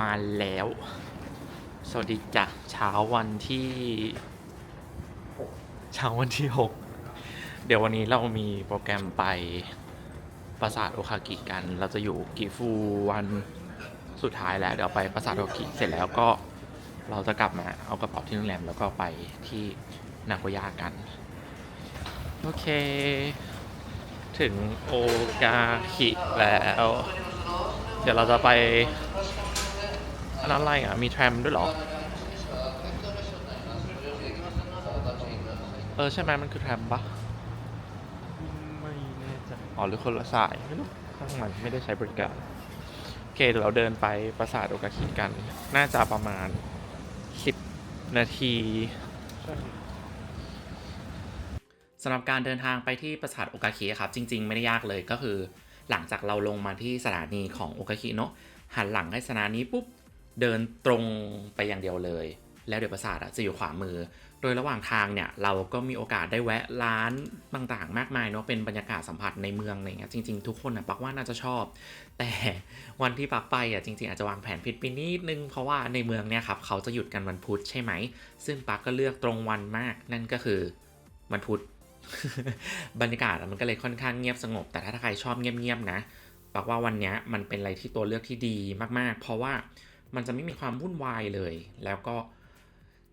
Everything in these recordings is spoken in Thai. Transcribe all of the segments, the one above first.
มาแล้ว สวัสดีจ้ะเช้าวันที่เช้าวันที่ 6 เดี๋ยววันนี้เรามีโปรแกรมไปปราสาทโอคากิกัน เราจะอยู่กิฟูวันสุดท้ายแล้ว เดี๋ยวไปปราสาทโอคากิเสร็จแล้วก็เราจะกลับมาเอากระเป๋าที่โรงแรมแล้วก็ไปที่นาโกย่ากัน โอเค ถึงโอกาคิแล้ว เดี๋ยวเราจะไป อันนั้นอะไรอะ มีแทรมด้วยเหรอ เออ ใช่ไหมมันคือแทรมปะไม่แน่ใจอ๋อ หรือคนละสายไม่รู้ข้างมันไม่ได้ใช้บริการโอเคเดี๋ยวเราเดินไปปราสาทโอกาคิกัน น่าจะประมาณ10นาทีใช่สำหรับการเดินทางไปที่ปราสาทโอกาคิครับ จริง ๆ ไม่ได้ยากเลยก็คือ หลังจากเราลงมาที่สถานีของโอกาคิเนาะหันหลังให้สถานีปุ๊บ เดินตรงไปอย่างเดียวเลย แล้วเดี๋ยวปราสาทอะจะอยู่ขวามือ โดยระหว่างทางเนี่ยเราก็มีโอกาสได้แวะร้านต่างๆ มากมายเนาะเป็นบรรยากาศสัมผัสในเมืองอะไรเงี้ยจริงๆทุกคนอะปักว่าน่าจะชอบ แต่วันที่ปักไปอะจริงๆอาจจะวางแผนผิดไปนิดนึงเพราะว่าในเมืองเนี่ยครับเขาจะหยุดกันวันพุธใช่ไหม ซึ่งปักก็เลือกตรงวันมากนั่นก็คือวันพุธบรรยากาศมันก็เลยค่อนข้างเงียบสงบ แต่ถ้าใครชอบเงียบๆนะปักว่าวันเนี้ยมันเป็นอะไรที่ตัวเลือกที่ดีมากๆ เพราะว่า มันจะไม่มีความวุ่นวายเลย แล้วก็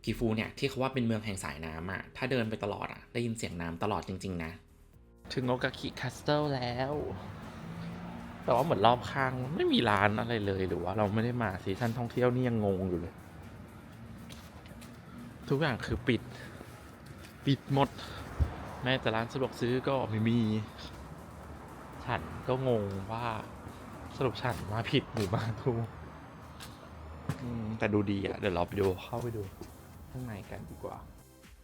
กิฟูเนี่ยที่เขาว่าเป็นเมืองแห่งสายน้ำอะถ้าเดินไปตลอดอะได้ยินเสียงน้ำตลอดจริง ๆ นะ ถึงโอกาคิคาสเซิลแล้ว แต่ว่าเหมือนรอบข้างไม่มีร้านอะไรเลย หรือว่าเราไม่ได้มาซีซั่นท่องเที่ยวนี่ยังงงอยู่เลย ทุกอย่างคือปิด ปิดหมด แม้แต่ร้านสะดวกซื้อก็ไม่มี ฉันก็งงว่าสรุปฉันมาผิดหรือมาถูก อืมแต่ดูดีอะเดี๋ยวเราไปดูเข้าไปดู ข้างในกันดีกว่า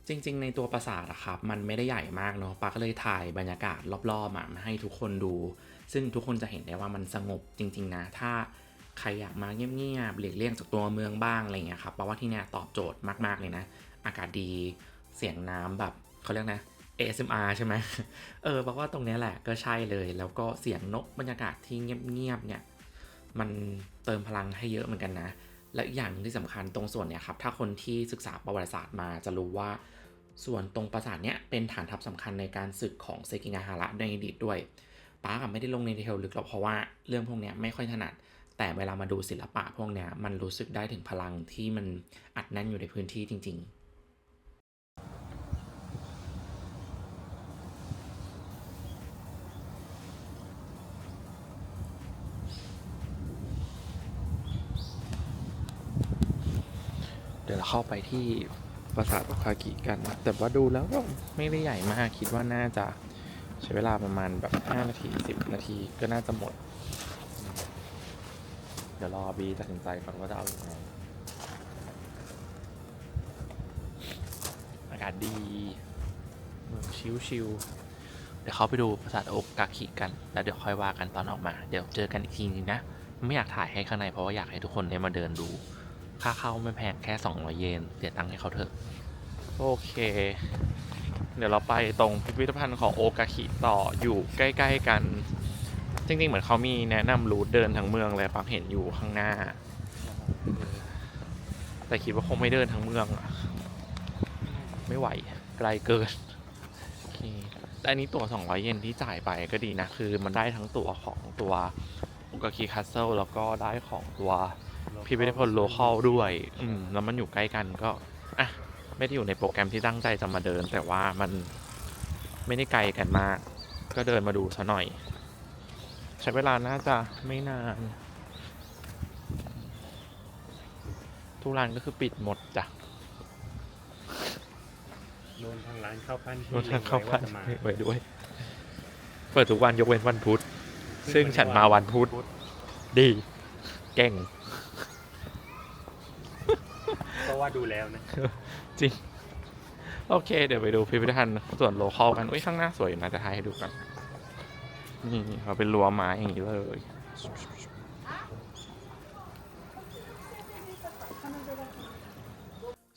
จริง ๆ ในตัวปราสาทอะครับ มันไม่ได้ใหญ่มากเนาะปาก็เลยถ่ายบรรยากาศรอบๆอะมาให้ทุกคนดู ซึ่งทุกคนจะเห็นได้ว่ามันสงบจริง ๆ นะ ถ้าใครอยากมาเงียบๆหลีกเลี่ยงจากตัวเมืองบ้างอะไรเงี้ยครับแปลว่าที่เนี่ยตอบโจทย์มากๆเลยนะ อากาศดีเสียงน้ำแบบเขาเรียกนะ ASMR ใช่ไหมเออบอกว่าตรงเนี้ยแหละก็ใช่เลย แล้วก็เสียงนกบรรยากาศที่เงียบๆเนี่ย มันเติมพลังให้เยอะเหมือนกันนะ และอีกอย่างนึงที่สำคัญตรงส่วนเนี่ยครับถ้าคนที่ศึกษาประวัติศาสตร์มาจะรู้ว่า ส่วนตรงปราสาทเนี่ยเป็นฐานทัพสำคัญในการศึกของเซกิงาฮาระในอดีตด้วยป้ากับไม่ได้ลงในดีเทลลึกหรอกเพราะว่าเรื่องพวกเนี้ยไม่ค่อยถนัด แต่เวลามาดูศิลปะพวกเนี้ยมันรู้สึกได้ถึงพลังที่มันอัดแน่นอยู่ในพื้นที่จริง ๆ ยวเข้าไปที่ปราสาทโอคากิกันนะแต่ว่าดูแล้วก็ไม่ได้ใหญ่มาก คิดว่าน่าจะใช้เวลาประมาณแบบ 5 นาที 10 นาทีก็น่าจะหมด เดี๋ยวรอบีตัดสินใจก่อนว่าจะเอาอย่างไรอากาศดีเมืองชิวๆเดี๋ยวเขาไปดูปราสาทโอกากิกัน แล้วเดี๋ยวค่อยว่ากันตอนออกมา เดี๋ยวเจอกันอีกทีนึงนะ ไม่อยากถ่ายให้ข้างในเพราะว่าอยากให้ทุกคนได้มาเดินดู ค่าเข้าไม่แพงแค่ 200 เยนเสียตังค์ให้เขาเถอะ โอเค เดี๋ยวเราไปตรงพิพิธภัณฑ์ของโอกาคิต่ออยู่ใกล้ ๆ กัน จริง ๆ เหมือนเขามีแนะนำรูทเดินทั้งเมืองเลยปักเห็นอยู่ข้างหน้า แต่คิดว่าคงไม่เดินทั้งเมืองอะไม่ไหวไกลเกินโอเคแต่อันนี้ตั๋ว200 เยนที่จ่ายไปก็ดีนะ คือมันได้ทั้งตั๋วของตัวโอกาคิคาสเซิลแล้วก็ได้ของตัว พิพิธภัณฑ์โลคอลด้วย อืมแล้วมันอยู่ใกล้กันก็อะไม่ได้อยู่ในโปรแกรมที่ตั้งใจจะมาเดิน แต่ว่ามันไม่ได้ไกลกันมาก ก็เดินมาดูซะหน่อย ใช้เวลาน่าจะไม่นานทุกร้านก็คือปิดหมดจ้ะโดนทางร้านข้าวปั้นที่รถทางเข้าล็งพันไว้ว่จะมาไว้ด้วย เปิดทุกวันยกเว้นวันพุธ ซึ่งฉันมาวันพุธ ดี เก่ง เพราะว่าดูแล้วนะ จริง โอเค เดี๋ยวไปดูพิพิธภัณฑ์ส่วนโลคอลกัน อุ้ยข้างหน้าสวยอยู่นะจะถ่ายให้ดูกัน นี่เขาเป็นรั้วไม้อย่างนี้เลย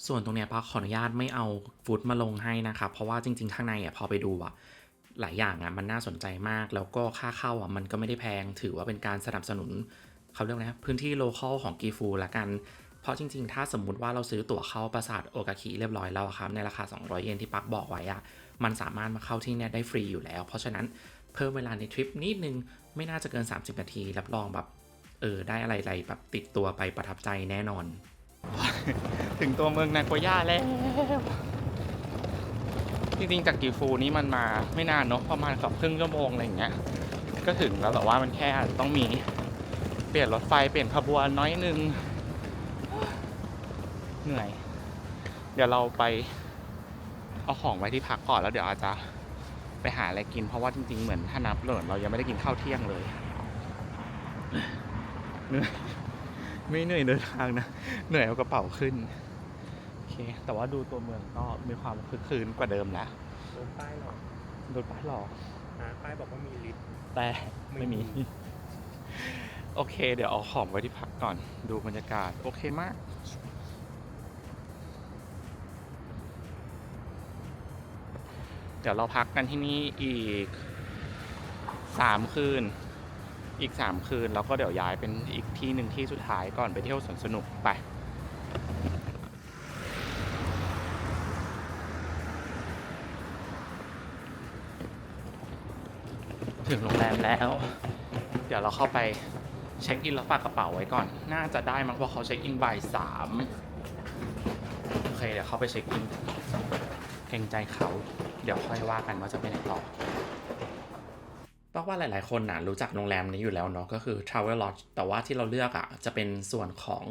ส่วนตรงเนี้ยพักขออนุญาตไม่เอาฟุตมาลงให้นะครับ เพราะว่าจริง ๆ ข้างในอะพอไปดูอะหลายอย่างอะมันน่าสนใจมาก แล้วก็ค่าเข้าอะมันก็ไม่ได้แพง ถือว่าเป็นการสนับสนุนเขาเรียกอะไรนะพื้นที่โลคอลของกีฟูละกัน เพราะจริงๆ ถ้าสมมุติว่าเราซื้อตั๋วเข้าปราสาทโอกาคิเรียบร้อยแล้วครับ ในราคา 200 เยนที่ปักบอกไว้อะมันสามารถมาเข้าที่เนี่ยได้ฟรีอยู่แล้ว เพราะฉะนั้นเพิ่มเวลาในทริปนิดนึงไม่น่าจะเกิน 30 นาที รับรองแบบเออได้อะไรๆแบบติดตัวไปประทับใจแน่นอน ถึงตัวเมืองนาโกย่าแล้ว จริงๆ จากกีฟูนี่มันมาไม่นานเนาะประมาณกับครึ่งชั่วโมงอะไรอย่างเงี้ยก็ถึงแล้วแต่ว่ามันแค่ต้องมีเปลี่ยนรถไฟเปลี่ยนขบวนน้อยนึง เหนื่อย เดี๋ยวเราไปเอาของไว้ที่พักก่อนแล้วเดี๋ยวอาจจะไปหาอะไรกินเพราะว่าจริงๆเหมือนถ้านับเหลินเรายังไม่ได้กินข้าวเที่ยงเลยเหนื่อยไม่เหนื่อยเดินทางนะ เหนื่อยเอากระเป๋าขึ้นโอเค แต่ว่าดูตัวเมืองก็มีความคึกคืนกว่าเดิมแล้วโดนป้ายหรอกโดนป้ายหลอกนะป้ายบอกว่ามีลิฟต์แต่ไม่มีไม่มี โอเค เดี๋ยวเอาของไว้ที่พักก่อน ดูบรรยากาศ โอเคมาก ดี๋ยวเราพักกันที่นี่อีกสามคืน อีกสามคืน แล้วก็เดี๋ยวย้ายเป็นอีกที่หนึ่งที่สุดท้ายก่อนไปเที่ยวสวนสนุกไปถึงโรงแรมแล้ว เดี๋ยวเราเข้าไปเช็คอินแล้วฝากกระเป๋าไว้ก่อน น่าจะได้มั้งเพราะเขาเช็คอินบ่ายสามโอเคเดี๋ยวเข้าไปเช็คอิน เกรงใจเขา เดี๋ยวค่อยว่ากันว่าจะไปไหนต่อต้องว่าหลาย ๆ คนน่ะรู้จักโรงแรมนี้อยู่แล้วเนาะก็คือ Travel Lodge แต่ว่าที่เราเลือกอะจะเป็นส่วนของ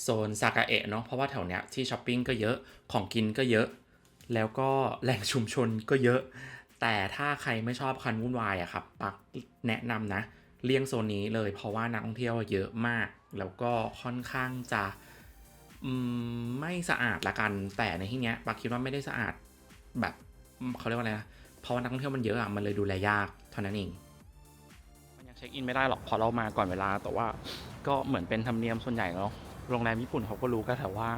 โซนซากาเอะเนาะเพราะว่าแถวเนี้ยที่ช้อปปิ้งก็เยอะของกินก็เยอะ แล้วก็แหล่งชุมชนก็เยอะ แต่ถ้าใครไม่ชอบคันวุ่นวายอะครับปักแนะนำนะ เลี่ยงโซนนี้เลยเพราะว่านักท่องเที่ยวเยอะมาก แล้วก็ค่อนข้างจะไม่สะอาดละกัน แต่ในที่เนี้ยปักคิดว่าไม่ได้สะอาดแบบ เขาเรียกว่าอะไรนะเพราะว่านักท่องเที่ยวมันเยอะอะมันเลยดูแลยากเท่านั้นเองมันยังเช็คอินไม่ได้หรอกพอเรามาก่อนเวลา แต่ว่าก็เหมือนเป็นธรรมเนียมส่วนใหญ่เนาะโรงแรมญี่ปุ่นเขาก็รู้กันแต่ว่า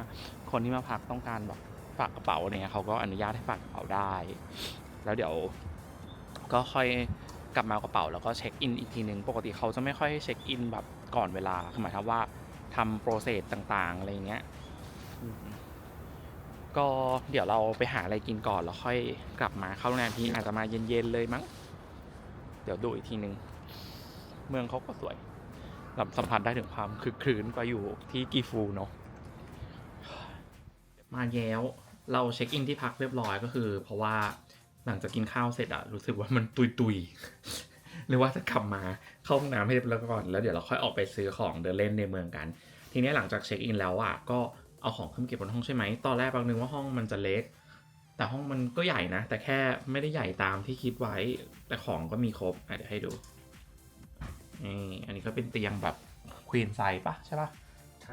คนที่มาพักต้องการแบบฝากกระเป๋าอะไรเนี่ยเขาก็อนุญาตให้ฝากกระเป๋าได้ แล้วเดี๋ยวก็ค่อยกลับมากระเป๋าแล้วก็เช็คอินอีกทีหนึ่งปกติเขาจะไม่ค่อยให้เช็คอินแบบก่อนเวลาคือหมายควาว่าทำโปรเซสต่างๆอะไรเงี้ย ก็เดี๋ยวเราไปหาอะไรกินก่อนแล้วค่อยกลับมาเข้าโรงแรมที่อาจจะมาเย็นๆเลยมั้ง เดี๋ยวดูอีกทีหนึ่งเมืองเขาก็สวยสัมผัสได้ถึงความคึกคืนกว่าอยู่ที่กีฟูเนาะมาแล้วเราเช็คอินที่พักเรียบร้อยก็คือ เพราะว่าหลังจากกินข้าวเสร็จอะรู้สึกว่ามันตุยตุยๆหรือว่าจะกลับมาเข้าห้องน้ำให้เรียบร้อยก่อน แล้วเดี๋ยวเราค่อยออกไปซื้อของเดินเล่นในเมืองกัน ทีนี้หลังจากเช็คอินแล้วอะก็ เอาของขึ้นเก็บบนห้องใช่ไหม ตอนแรกบางนึงว่าห้องมันจะเล็ก แต่ห้องมันก็ใหญ่นะ แต่แค่ไม่ได้ใหญ่ตามที่คิดไว้ แต่ของก็มีครบอะเดี๋ยวให้ดูนี่อันนี้ก็เป็นเตียงแบบควีนไซส์ปะใช่ปะ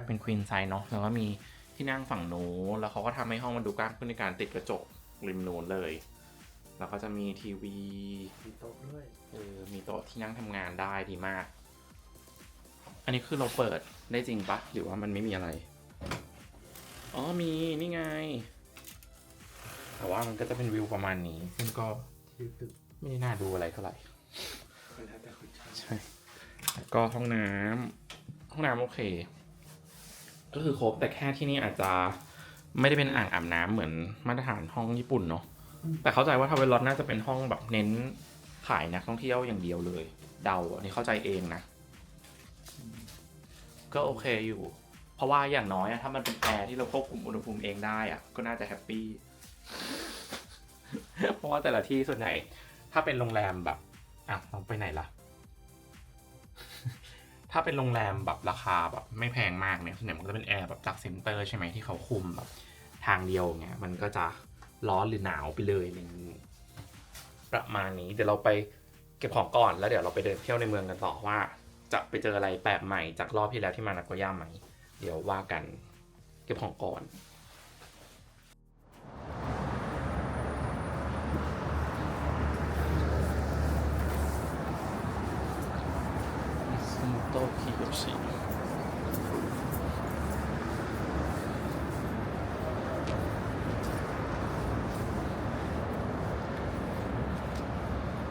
เป็นควีนไซส์เนาะ แล้วก็มีที่นั่งฝั่งนู้นแล้วเขาก็ทำให้ห้องมันดูกว้างขึ้นในการติดกระจกริมนู้นเลย แล้วก็จะมีทีวี มีโต๊ะด้วย เออ มีโต๊ะที่นั่งทำงานได้ดีมาก อันนี้คือเราเปิดได้จริงปะหรือว่ามันไม่มีอะไร อ๋อมีนี่ไง แต่ว่ามันก็จะเป็นวิวประมาณนี้ซึ่งก็ที่ตึกไม่ได้น่าดูอะไรเท่าไหร่คนแล้วแต่คนชอบใช่แล้วก็ห้องน้ำห้องน้ำโอเค ก็คือครบแต่แค่ที่นี่อาจจะไม่ได้เป็นอ่างอาบน้ำเหมือนมาตรฐานห้องญี่ปุ่นเนาะแต่เข้าใจว่าทาวเวลลอตน่าจะเป็นห้องแบบเน้นขายนักท่องเที่ยวอย่างเดียวเลย เดาอันนี้เข้าใจเองนะ ก็โอเคอยู่ เพราะว่าอย่างน้อยถ้ามันเป็นแอร์ที่เราควบคุมอุณหภูมิเองได้อะก็น่าจะแฮปปี้เพราะว่าแต่ละที่ส่วนใหญ่ถ้าเป็นโรงแรมแบบอะเราไปไหนล่ะ ถ้าเป็นโรงแรมแบบราคาแบบไม่แพงมากเนี่ยส่วนใหญ่มันก็จะเป็นแอร์แบบจากเซ็นเตอร์ใช่ไหมที่เขาคุมแบบทางเดียวเนี่ยมันก็จะร้อนหรือหนาวไปเลยอะไรอย่างนี้ประมาณนี้ เดี๋ยวเราไปเก็บของก่อนแล้วเดี๋ยวเราไปเดินเที่ยวในเมืองกันต่อว่า จะไปเจออะไรแปลกใหม่จากรอบที่แล้วที่มานาโกย่าไหม เดี๋ยวว่ากัน เก็บของก่อน โตคีกับสี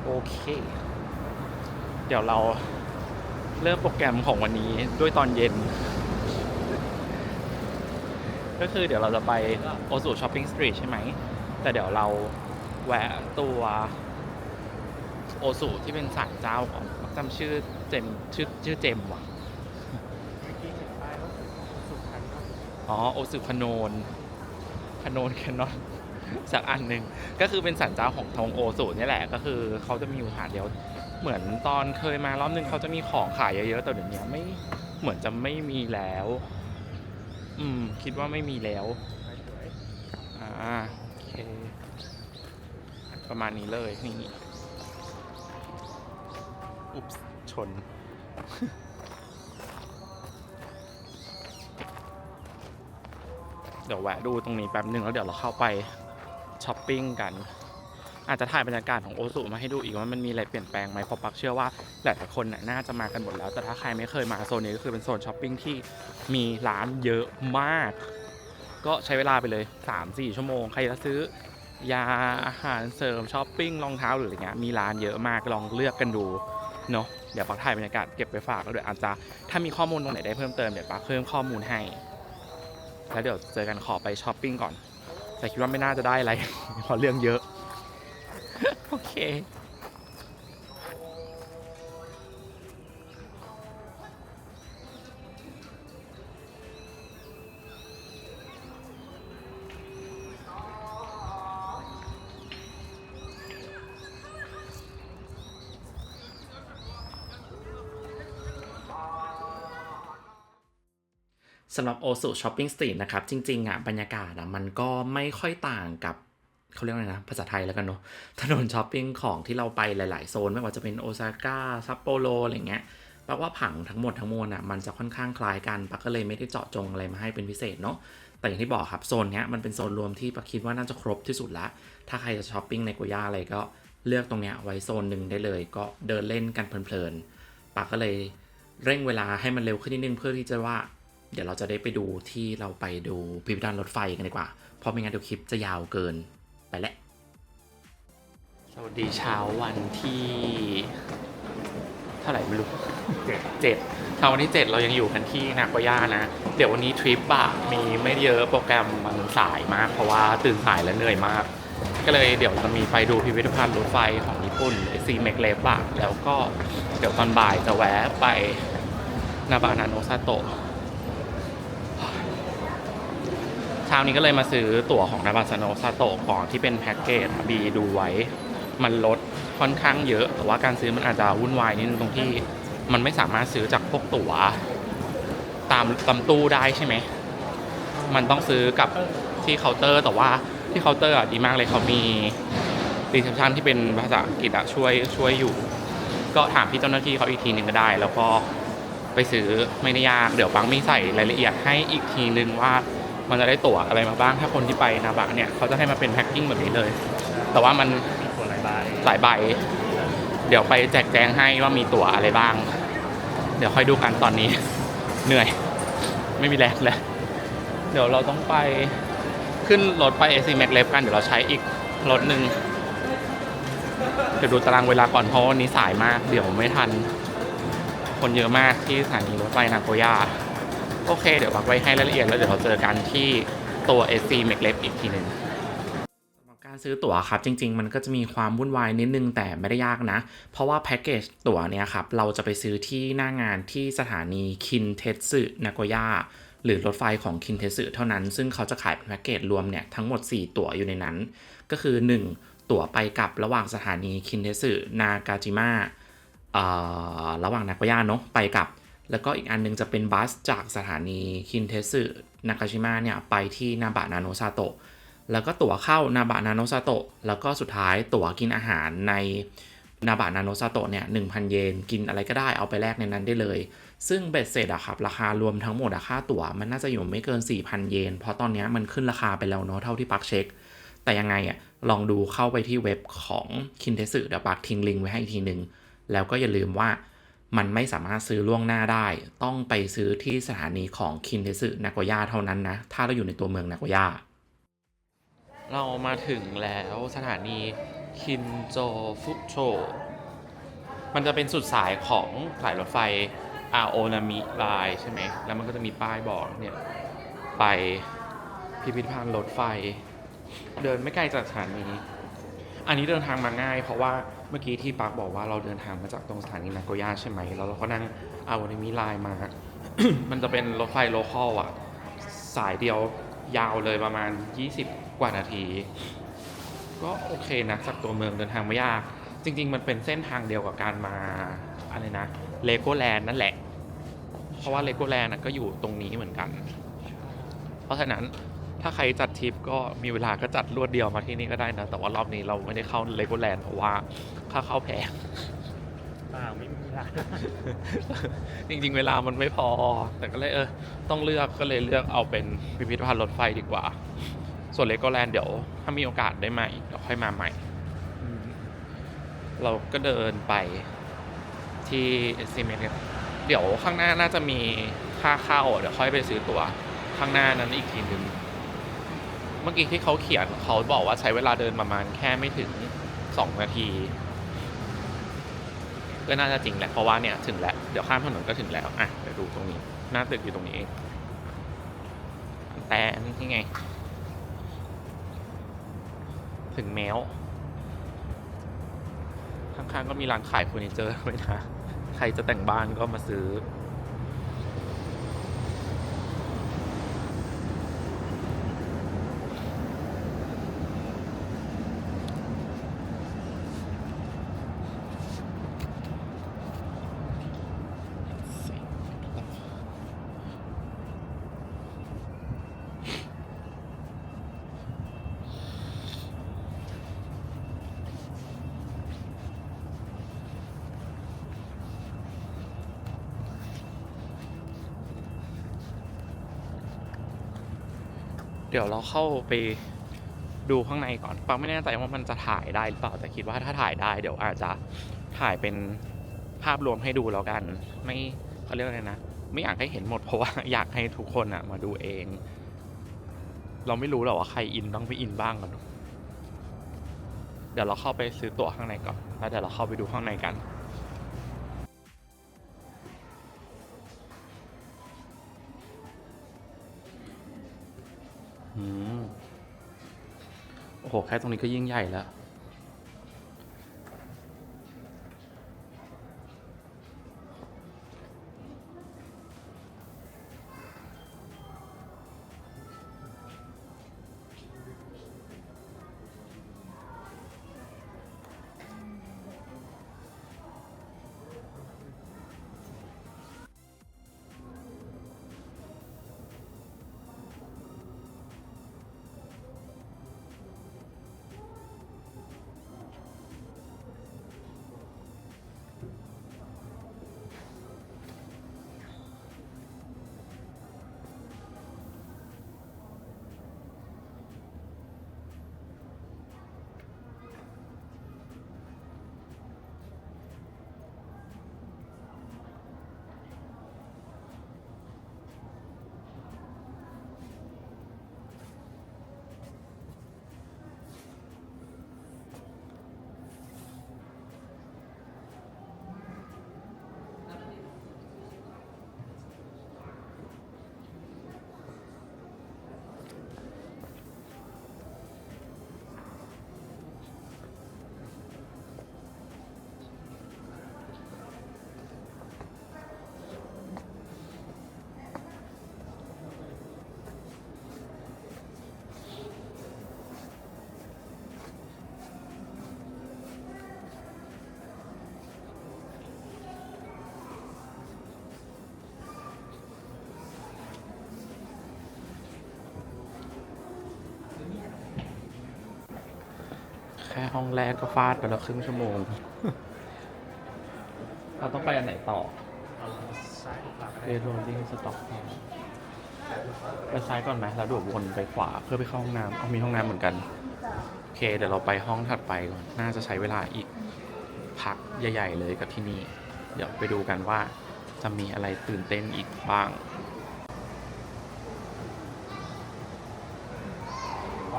โอเค เดี๋ยวเราเริ่มโปรแกรมของวันนี้ด้วยตอนเย็น ก็คือเดี๋ยวเราจะไปโอสุช้อปปิ้งสตรีทใช่ไหม แต่เดี๋ยวเราแวะตัวโอสุที่เป็นศาลเจ้าของจำชื่อเจมชื่อชื่อเจมว่ะอ๋อโอสุพนนพนนแคนนอนสักอันหนึ่งก็คือเป็นสันเจ้าของทองโอสุนี่แหละ ก็คือเขาจะมีอยู่ฐานเดียว เหมือนตอนเคยมารอบนึงเขาจะมีของขายเยอะๆแต่เดี๋ยวนี้ไม่เหมือนจะไม่มีแล้ว อืม คิดว่าไม่มีแล้วสวยอ่าโอเค ประมาณนี้เลยนี่อุ๊บชน เดี๋ยวแวะดูตรงนี้แป๊บหนึ่งแล้วเดี๋ยวเราเข้าไปช้อปปิ้งกัน อาจจะถ่ายบรรยากาศของโอสุมาให้ดูอีกว่ามันมีอะไรเปลี่ยนแปลงไหมเพราะปักเชื่อว่าหลายๆคนน่ะน่าจะมากันหมดแล้ว แต่ถ้าใครไม่เคยมาโซนนี้ก็คือเป็นโซนช้อปปิ้งที่มีร้านเยอะมาก ก็ใช้เวลาไปเลย 3-4 ชั่วโมง ใครจะซื้อยาอาหารเสริมช้อปปิ้งรองเท้าหรืออะไรเงี้ยมีร้านเยอะมากลองเลือกกันดูเนาะเดี๋ยวปักถ่ายบรรยากาศเก็บไปฝากแล้วเดี๋ยวอาจจะถ้ามีข้อมูลตรงไหนได้เพิ่มเติมเดี๋ยวปักเพิ่มข้อมูลให้แล้วเดี๋ยวเจอกันขอไปช้อปปิ้งก่อน แต่คิดว่าไม่น่าจะได้อะไรเพราะเรื่องเยอะ โอเค สำหรับโอสุช้อปปิ้งสตรีทนะครับ จริงๆอะบรรยากาศอะมันก็ไม่ค่อยต่างกับ เขาเรียกว่าอะไรนะ ภาษาไทยแล้วกันเนาะถนนช้อปปิ้งของที่เราไปหลาย ๆ โซน ไม่ว่าจะเป็นโอซาก้าซัปโปโรอะไรเงี้ยแปลว่าผังทั้งหมดทั้งมวลอะมันจะค่อนข้างคล้ายกันปักก็เลยไม่ได้เจาะจงอะไรมาให้เป็นพิเศษเนาะแต่อย่างที่บอกครับโซนเนี้ยมันเป็นโซนรวมที่ปักคิดว่าน่าจะครบที่สุดละถ้าใครจะช้อปปิ้งในกุย่าอะไรก็เลือกตรงเนี้ยไว้โซนหนึ่งได้เลย ก็เดินเล่นกันเพลินๆปักก็เลยเร่งเวลาให้มันเร็วขึ้นนิดนึงเพื่อที่จะว่า เดี๋ยวเราจะได้ไปดูที่เราไปดูพิพิธภัณฑ์รถไฟกันดีกว่า เพราะไม่งั้นเดี๋ยวคลิปจะยาวเกิน ไปแล้ว สวัสดีเช้าวันที่ เท่าไหร่ไม่รู้เจ็ดเจ็ดเช้าวันที่เจ็ดเรายังอยู่กันที่นาโกย่านะ เดี๋ยววันนี้ทริปอะมีไม่เยอะโปรแกรมมันสายมาก เพราะว่าตื่นสายและเหนื่อยมาก ก็เลยเดี๋ยวจะมีไปดูพิพิธภัณฑ์รถไฟของญี่ปุ่นซีเมกเลบะแล้วก็เดี๋ยวตอนบ่ายจะแวะไปนาบานาโนซาโตะเช้านี้ก็เลยมาซื้อตั๋วของนาบานาโนซาโตะก่อนที่เป็นแพ็กเกจบีดูไว้ มันลดค่อนข้างเยอะ แต่ว่าการซื้อมันอาจจะวุ่นวายนิดนึงตรงที่ มันไม่สามารถซื้อจากพวกตั๋วตามตำตู้ได้ใช่ไหม มันต้องซื้อกับที่เคาน์เตอร์ แต่ว่าที่เคาน์เตอร์อะดีมากเลยเขามีรีเซพชันที่เป็นภาษาอังกฤษช่วยช่วยอยู่ ก็ถามพี่เจ้าหน้าที่เขาอีกทีหนึ่งก็ได้ แล้วก็ไปซื้อไม่ได้ยาก เดี๋ยวปังมีใส่รายละเอียดให้อีกทีนึงว่า มันจะได้ตั๋วอะไรมาบ้าง ถ้าคนที่ไปนาบะเนี่ยเขาจะให้มาเป็นแพ็คกิ้งแบบนี้เลย แต่ว่ามันหลายใบหลายใบ เดี๋ยวไปแจกแจงให้ว่ามีตั๋วอะไรบ้าง เดี๋ยวค่อยดูกันตอนนี้ เหนื่อย ไม่มีแรงแล้ว เดี๋ยวเราต้องไปขึ้นรถไป AC Max l e v กันเดี๋ยวเราใช้อีกรถหนึ่งเดี๋ยวดูตารางเวลาก่อนเพราะวันนี้สายมาก เดี๋ยวไม่ทัน คนเยอะมากที่สถานีรถไฟนาโกย่า โอเค เดี๋ยวปักไว้ให้รายละเอียดแล้วเดี๋ยวเราเจอกันที่ตัว AC Max l e อีกทีหนึ่งการซื้อตั๋วครับจริง ๆ มันก็จะมีความวุ่นวายนิดนึงแต่ไม่ได้ยากนะ เพราะว่าแพ็กเกจตั๋วเนี่ยครับเราจะไปซื้อที่หน้างานที่สถานีคินเทสึนาโกย่าหรือรถไฟของคินเทสึเท่านั้น ซึ่งเขาจะขายเป็นแพ็กเกจรวมเนี่ยทั้งหมด 4 ตั๋วอยู่ในนั้น ก็คือ 1 ตั๋วไปกลับระหว่างสถานีคินเทสึนากาจิมะระหว่างนาโกย่าเนาะไปกลับ แล้วก็อีกอันนึงจะเป็นบัสจากสถานีคินเทสึนากาชิมะเนี่ยไปที่นาบะนาโนซาโตะแล้วก็ตั๋วเข้านาบะนาโนซาโตะแล้วก็สุดท้ายตั๋วกินอาหารในนาบะนาโนซาโตะเนี่ยหนึ่งพันเยนกินอะไรก็ได้เอาไปแลกในนั้นได้เลย ซึ่งเบ็ดเสร็จอะครับ ราคารวมทั้งหมดอะค่าตั๋วมันน่าจะอยู่ไม่เกิน 4,000 เยน เพราะตอนนี้มันขึ้นราคาไปแล้วเนาะเท่าที่ปักเช็ค แต่ยังไงอะลองดูเข้าไปที่เว็บของคินเทสึเดี๋ยวปักทิ้งลิงก์ไว้ให้อีกทีหนึ่งแล้วก็อย่าลืมว่า มันไม่สามารถซื้อล่วงหน้าได้ ต้องไปซื้อที่สถานีของคินเทสึนากย่าเท่านั้นนะ ถ้าเราอยู่ในตัวเมืองนากย่า เรามาถึงแล้วสถานีคินโจฟุโช มันจะเป็นสุดสายของสายรถไฟอาโอนามิไลน์ใช่ไหม แล้วมันก็จะมีป้ายบอกเนี่ย ไปพิพิธภัณฑ์รถไฟ เดินไม่ไกลจากสถานี อันนี้เดินทางมาง่ายเพราะว่า เมื่อกี้ที่ปาร์คบอกว่าเราเดินทางมาจากตรงสถานีนาโกย่าใช่ไหมแล้วเราก็นั่งอาโอนมิไลน์มา มันจะเป็นรถไฟโลคอลอะสายเดียวยาวเลยประมาณ 20 กว่านาที ก็โอเคนะจากตัวเมืองเดินทางไม่ยาก จริง ๆ มันเป็นเส้นทางเดียวกับการมาอะไรนะเลโกแลนด์นั่นแหละ เพราะว่าเลโกแลนด์ก็อยู่ตรงนี้เหมือนกัน เพราะฉะนั้นถ้าใครจัดทริปก็มีเวลาก็จัดรวดเดียวมาที่นี่ก็ได้นะ แต่ว่ารอบนี้เราไม่ได้เข้าเลโกแลนด์เพราะว่า ค่าเข้าแพงเปล่าไม่มีละจริงๆ เวลามันไม่พอ แต่ก็เลยเออ ต้องเลือกก็เลยเลือกเอาเป็นพิพิธภัณฑ์รถไฟดีกว่า ส่วนเลโกแลนด์เดี๋ยว ถ้ามีโอกาสได้มาอีกเดี๋ยวค่อยมาใหม่อืมเราก็เดินไปที่ซีเมนต์กันเดี๋ยวข้างหน้าน่าจะมีค่าเข้าเดี๋ยวค่อยไปซื้อตั๋วข้างหน้านั้นอีกทีหนึ่งเมื่อกี้ที่เขาเขียนเขาบอกว่าใช้เวลาเดินประมาณแค่ไม่ถึงสองนาที ก็น่าจะจริงแหละเพราะว่าเนี่ยถึงแล้วเดี๋ยวข้ามถนนก็ถึงแล้วอะเดี๋ยวดูตรงนี้ หน้าตึกอยู่ตรงนี้เองแต่นี่ไง ถึงแมวข้างๆก็มีร้านขายเฟอร์นิเจอร์ด้วยนะ ใครจะแต่งบ้านก็มาซื้อ ดี๋ยวเราเข้าไปดูข้างในก่อนปังไม่แน่ใจว่ามันจะถ่ายได้หรือเปล่าแต่คิดว่าถ้าถ่ายได้เดี๋ยวอาจจะถ่ายเป็นภาพรวมให้ดูแล้วกัน ไม่เขาเรียกอะไรนะ ไม่อยากให้เห็นหมดเพราะว่าอยากให้ทุกคนอะมาดูเอง เราไม่รู้หรอกว่าใครอินต้องไปอินบ้างกันเดี๋ยวเราเข้าไปซื้อตั๋วข้างในก่อนแล้วเดี๋ยวเราเข้าไปดูข้างในกัน โอ้โห แค่ตรงนี้ก็ยิ่งใหญ่แล้ว แค่ห้องแรกก็ฟาดไปแล้วครึ่งชั่วโมง เราต้องไปอันไหนต่อซ้ายหรือขวาก็เรด้โรลลิ่งสต็อกไปซ้ายก่อนไหมแล้วดูวนไปขวาเพื่อไปเข้าห้องน้ำเอามีห้องน้ำเหมือนกันโอเคเดี๋ยวเราไปห้องถัดไปก่อน น่าจะใช้เวลาอีกพักใหญ่ ๆ เลยกับที่นี่ เดี๋ยวไปดูกันว่าจะมีอะไรตื่นเต้นอีกบ้าง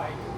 Three.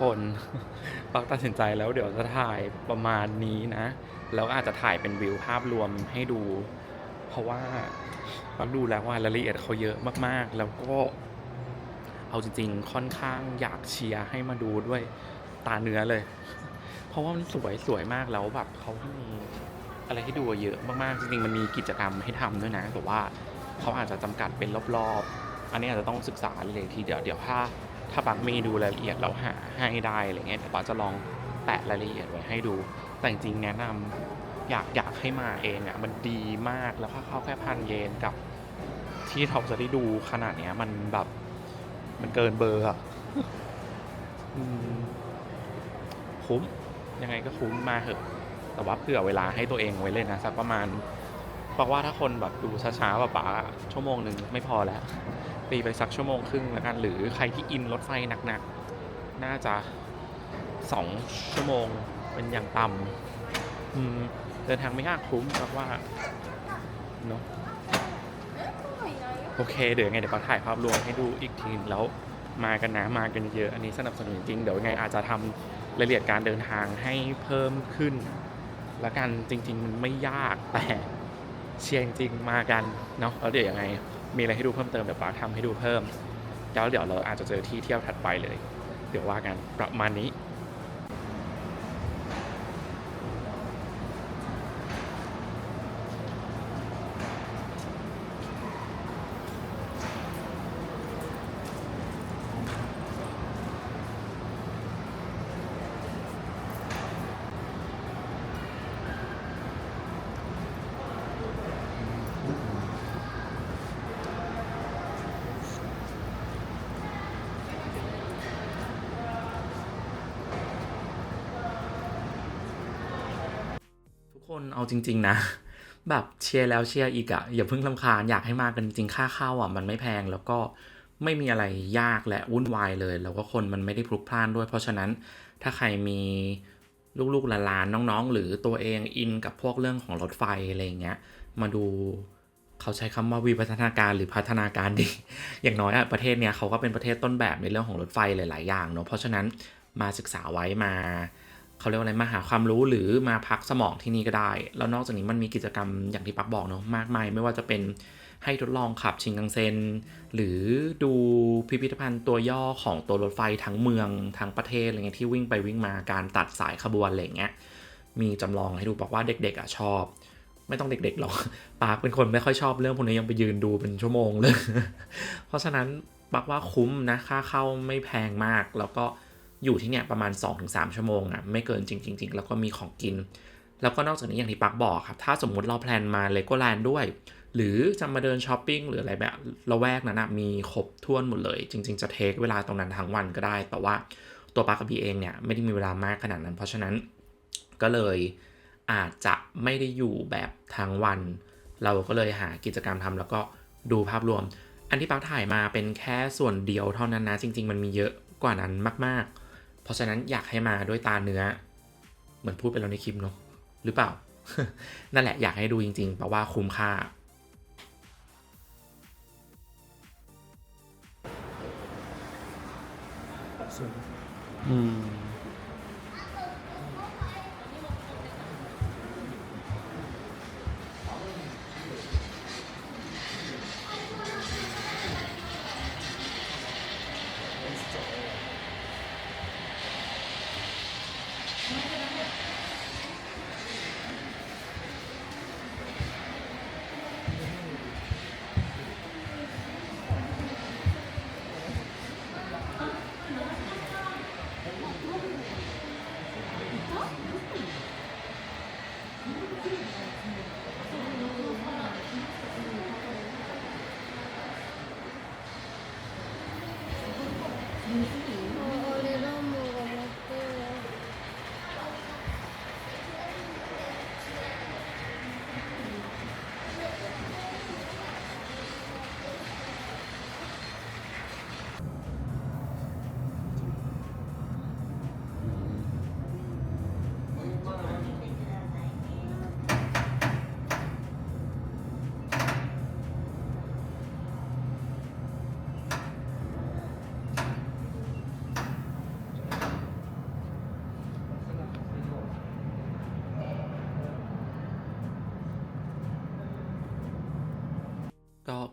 คนปักตัดสินใจแล้วเดี๋ยวจะถ่ายประมาณนี้นะ แล้วอาจจะถ่ายเป็นวิวภาพรวมให้ดู เพราะว่าปักดูแล้วว่ารายละเอียดเขาเยอะมากๆ แล้วก็เอาจริงๆ ค่อนข้างอยากเชียร์ให้มาดูด้วยตาเนื้อเลย เพราะว่ามันสวยสวยมากแล้วแบบเขามีอะไรให้ดูเยอะมากๆ จริงๆ มันมีกิจกรรมให้ทำด้วยนะ แต่ว่าเขาอาจจะจำกัดเป็นรอบๆ อันนี้อาจจะต้องศึกษาเลยทีเดียวเดี๋ยวถ้า ถ้าปักมีดูรายละเอียดแล้วหาให้ได้อะไรเงี้ยเดี๋ยวปักจะลองแปะรายละเอียดไว้ให้ดู แต่จริงแนะนำอยากอยากให้มาเองอะมันดีมากแล้วค่าเข้าแค่พันเยนกับที่เราจะได้ดูขนาดเนี้ยมันแบบมันเกินเบอร์อะคุ้ม ยังไงก็คุ้มมาเถอะ แต่ว่าเผื่อเวลาให้ตัวเองไว้เลยนะสักประมาณบอกว่าถ้าคนแบบดูช้าๆแบบป๋าชั่วโมงหนึ่งไม่พอแล้ว ตีไปสักชั่วโมงครึ่งแล้วกัน หรือใครที่อินรถไฟหนักๆ น่าจะสองชั่วโมงเป็นอย่างต่ำเดินทางไม่ยากคุ้มครับว่าเนาะโอเค เดี๋ยวยังไงเดี๋ยวเราถ่ายภาพรวมให้ดูอีกทีแล้วมากันนะมากันเยอะอันนี้สนับสนุนจริงเดี๋ยวยังไงอาจจะทำรายละเอียดการเดินทางให้เพิ่มขึ้นแล้วกันจริง ๆ มันไม่ยากแต่เชียร์จริงมากันเนาะแล้วเดี๋ยวยังไง มีอะไรให้ดูเพิ่มเติมเดี๋ยวป้าทำให้ดูเพิ่ม แล้วเดี๋ยวเราอาจจะเจอที่เที่ยวถัดไปเลย เดี๋ยวว่ากันประมาณนี้ เอาจริง ๆ นะ แบบเชียร์แล้วเชียร์อีกอะอย่าเพิ่งลำคาญอยากให้มากันจริงค่าเข้าอะมันไม่แพงแล้วก็ไม่มีอะไรยากและวุ่นวายเลย แล้วก็คนมันไม่ได้พลุกพล่านด้วย เพราะฉะนั้นถ้าใครมีลูกๆหลานๆน้องๆ หรือตัวเองอินกับพวกเรื่องของรถไฟอะไรเงี้ยมาดูเขาใช้คำว่าวิวัฒนาการหรือพัฒนาการดี อย่างน้อยอะประเทศเนี้ยเขาก็เป็นประเทศต้นแบบในเรื่องของรถไฟหลาย ๆ อย่างเนอะเพราะฉะนั้นมาศึกษาไว้มา เขาเรียกว่าอะไรมาหาความรู้หรือมาพักสมองที่นี่ก็ได้ แล้วนอกจากนี้มันมีกิจกรรมอย่างที่ปักบอกเนาะมากมาย ไม่ว่าจะเป็นให้ทดลองขับชิงกังเซน หรือดูพิพิธภัณฑ์ตัวย่อของตัวรถไฟทั้งเมืองทั้งประเทศอะไรเงี้ยที่วิ่งไปวิ่งมาการตัดสายขบวนอะไรเงี้ยมีจำลองให้ดูบอกว่าเด็กๆอะชอบ ไม่ต้องเด็กๆหรอกปาร์คเป็นคนไม่ค่อยชอบเรื่องพวกนี้ยังไปยืนดูเป็นชั่วโมงเลย เพราะฉะนั้นปักว่าคุ้มนะค่าเข้าไม่แพงมากแล้วก็ อยู่ที่เนี่ยประมาณ 2-3 ชั่วโมงอะไม่เกินจริงๆแล้วก็มีของกิน แล้วก็นอกจากนี้อย่างที่ปักบอกครับ ถ้าสมมุติเราแพลนมาเลโกแลนด์ด้วย หรือจะมาเดินช้อปปิ้งหรืออะไรแบบละแวกนั้นนะมีครบถ้วนหมดเลย จริง ๆ จะเทคเวลาตรงนั้นทั้งวันก็ได้ แต่ว่าตัวปักกับบีเองเนี่ยไม่ได้มีเวลามากขนาดนั้น เพราะฉะนั้นก็เลยอาจจะไม่ได้อยู่แบบทั้งวัน เราก็เลยหากิจกรรมทำแล้วก็ดูภาพรวม อันที่ปักถ่ายมาเป็นแค่ส่วนเดียวเท่านั้นนะ จริง ๆ มันมีเยอะกว่านั้นมาก ๆ เพราะฉะนั้นอยากให้มาด้วยตาเนื้อ เหมือนพูดไปแล้วในคลิปเนาะหรือเปล่า นั่นแหละอยากให้ดูจริงๆ เพราะว่าคุ้มค่า อืม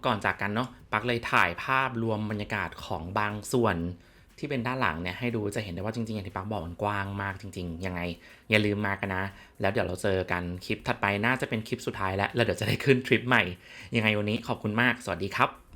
ก่อนจากกันเนาะปักเลยถ่ายภาพรวมบรรยากาศของบางส่วนที่เป็นด้านหลังเนี่ยให้ดูจะเห็นได้ว่าจริงๆ อย่างที่ปักบอกมันกว้างมากจริงๆ ยังไง อย่าลืมมากันนะ แล้วเดี๋ยวเราเจอกันคลิปถัดไปน่าจะเป็นคลิปสุดท้ายแล้วแล้วเดี๋ยวจะได้ขึ้นทริปใหม่ ยังไงวันนี้ขอบคุณมากสวัสดีครับ